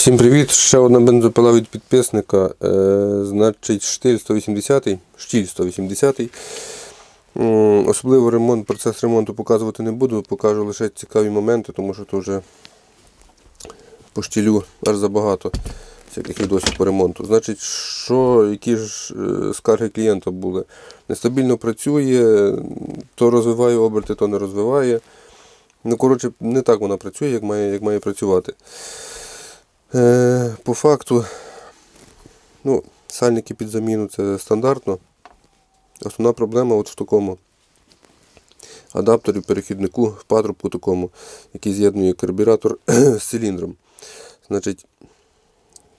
Всім привіт! Ще одна бензопила від підписника. Е, значить, штиль 180, штіль 180. М, Особливо ремонт, процес ремонту показувати не буду, покажу лише цікаві моменти, тому що то вже по штілю аж забагато всяких відосів по ремонту. Значить, що, які ж е, скарги клієнта були? Нестабільно працює, то розвиває оберти, то не розвиває. Ну, коротше, не так вона працює, як має, як має працювати. Е, по факту, ну, сальники під заміну це стандартно. Основна проблема от в такому адапторі, перехіднику, в патрубку такому, який з'єднує карбюратор з циліндром. Значить,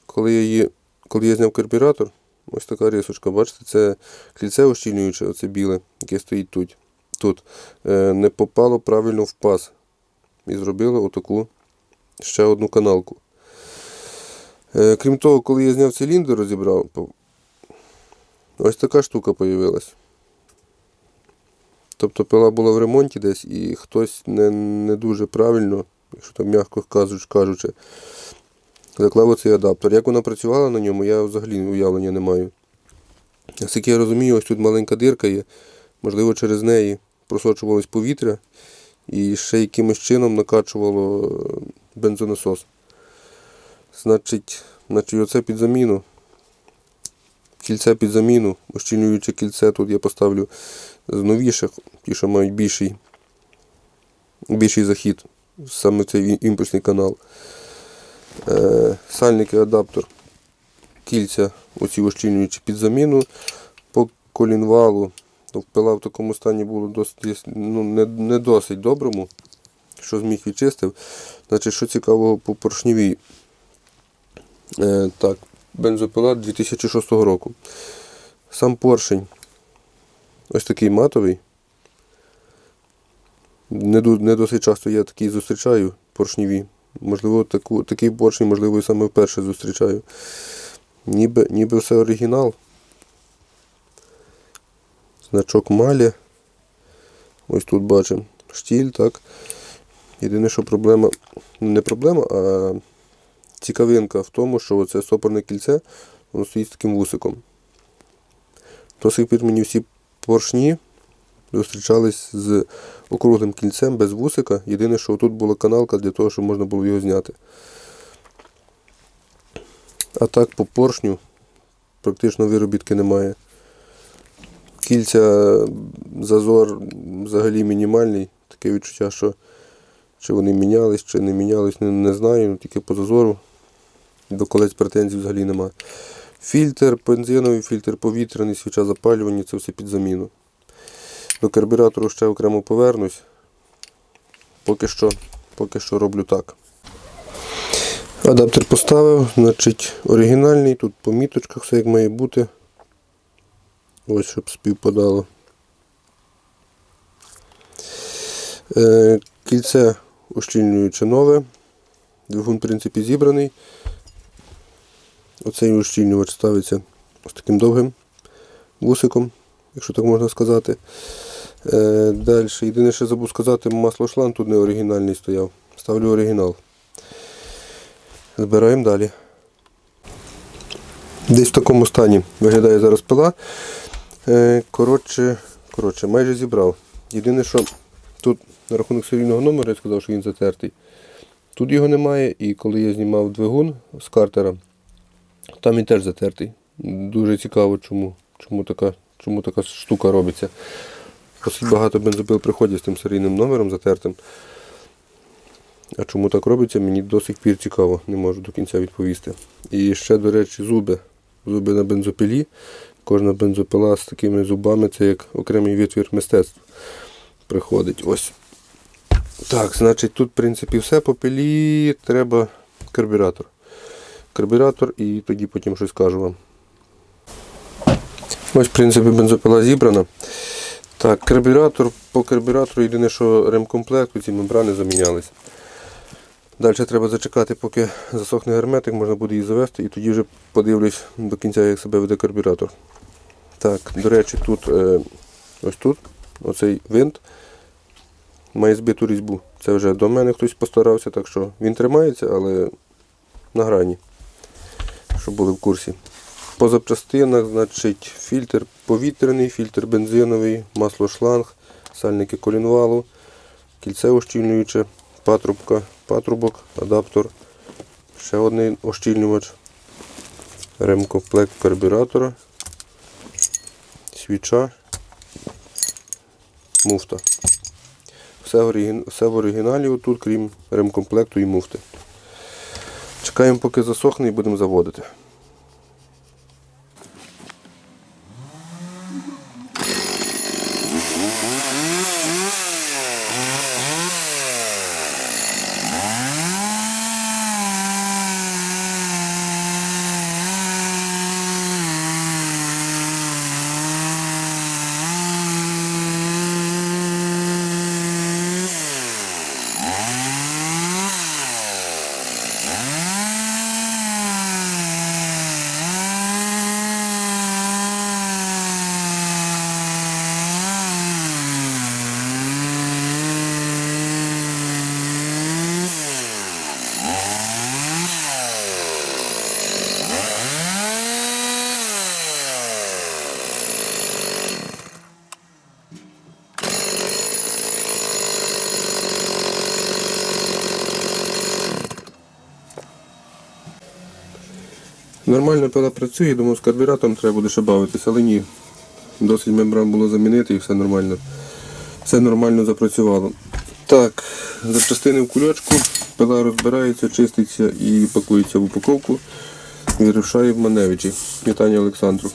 коли я, її, коли я зняв карбюратор, ось така рисочка, бачите, це кільце ощільнююче, оце біле, яке стоїть тут. тут е, не попало правильно в паз. І зробили отаку ще одну каналку. Е, Крім того, коли я зняв циліндр, розібрав, ось така штука з'явилась. Тобто пила була в ремонті десь і хтось не, не дуже правильно, якщо там м'яко кажучи, заклав оцей адаптер. Як вона працювала на ньому, я взагалі уявлення не маю. Наскільки я розумію, ось тут маленька дирка є, можливо, через неї просочувалось повітря і ще якимось чином накачувало бензонасос. Значить, значить оце під заміну. Кільце під заміну, ощільнююче кільце тут я поставлю з новіших, ті, що мають більший, більший захід, саме цей імпульсний канал. Е, сальники, адаптер, кільця, оці ощільнюючі під заміну. По колінвалу, то пила в такому стані було досить, ну, не, не досить доброму, що зміг відчистив. Значить, що цікавого по поршневій. Е, так, бензопила 2006 року. Сам поршень ось такий матовий. Не, не досить часто я такий зустрічаю поршневі. Можливо, таку, такий поршень, можливо, і саме вперше зустрічаю. Ніби, ніби все оригінал. Значок Малі. Ось тут бачимо штіль, так. Єдине, що проблема, не проблема, а цікавинка в тому, що оце стопорне кільце, воно стоїть з таким вусиком. До сих пір мені всі поршні зустрічались з округлим кільцем без вусика. Єдине, що тут була каналка для того, щоб можна було його зняти. А так по поршню практично виробітки немає. Кільця зазор взагалі мінімальний. Таке відчуття, що чи вони мінялись, чи не мінялись, не, не знаю, тільки по зазору. До колець претензій взагалі нема. Фільтр, бензиновий фільтр, повітряний, свіча запалювання, це все під заміну. До карбюратору ще окремо повернусь. Поки що, поки що роблю так. Адаптер поставив, значить оригінальний, тут по міточках все як має бути. Ось щоб співпадало. Е, кільце ущільнююче нове. Двигун, в принципі, зібраний. Оцей ущільнювач ставиться ось таким довгим вусиком, якщо так можна сказати. Е, Далі, єдине, що забув сказати, масло маслошланг тут не оригінальний стояв. Ставлю оригінал. Збираємо далі. Десь в такому стані виглядає зараз пила. Е, Коротше, коротше, майже зібрав. Єдине, що тут на рахунок серійного номера я сказав, що він затертий. Тут його немає, і коли я знімав двигун з картера, там він теж затертий. Дуже цікаво, чому, чому, така, чому така штука робиться. Досить багато бензопил приходять з тим серійним номером затертим. А чому так робиться, мені до сих пір цікаво, не можу до кінця відповісти. І ще, до речі, зуби. Зуби на бензопилі. Кожна бензопила з такими зубами це як окремий витвір мистецтва приходить. Ось. Так, значить, тут, в принципі, все по пилі треба карбюратор. Карбюратор і тоді потім щось скажу вам. Ось, в принципі, бензопила зібрана. Так, карбюратор, по карбюратору єдине, що ремкомплект, ці мембрани замінялись. Далі треба зачекати, поки засохне герметик, можна буде її завести і тоді вже подивлюсь до кінця, як себе веде карбюратор. Так, до речі, тут е, ось тут, оцей винт має збиту різьбу. Це вже до мене хтось постарався, так що він тримається, але на грані, щоб були в курсі. По запчастинах, значить, фільтр повітряний, фільтр бензиновий, масло шланг, сальники колінвалу, кільце ощільнююче, патрубка, патрубок, адаптер, ще один ощільнювач, ремкомплект карбюратора, свіча, муфта. Все, в оригіналі тут, крім ремкомплекту і муфти. Чекаємо, поки засохне і будемо заводити. Нормально пила працює, думаю, з карбюратором треба буде ще бавитися, але ні. Досить мембран було замінити і все нормально. Все нормально запрацювало. Так, запчастини в кульочку, пила розбирається, чиститься і пакується в упаковку. Вирушає в Маневичі. Вітання Олександру.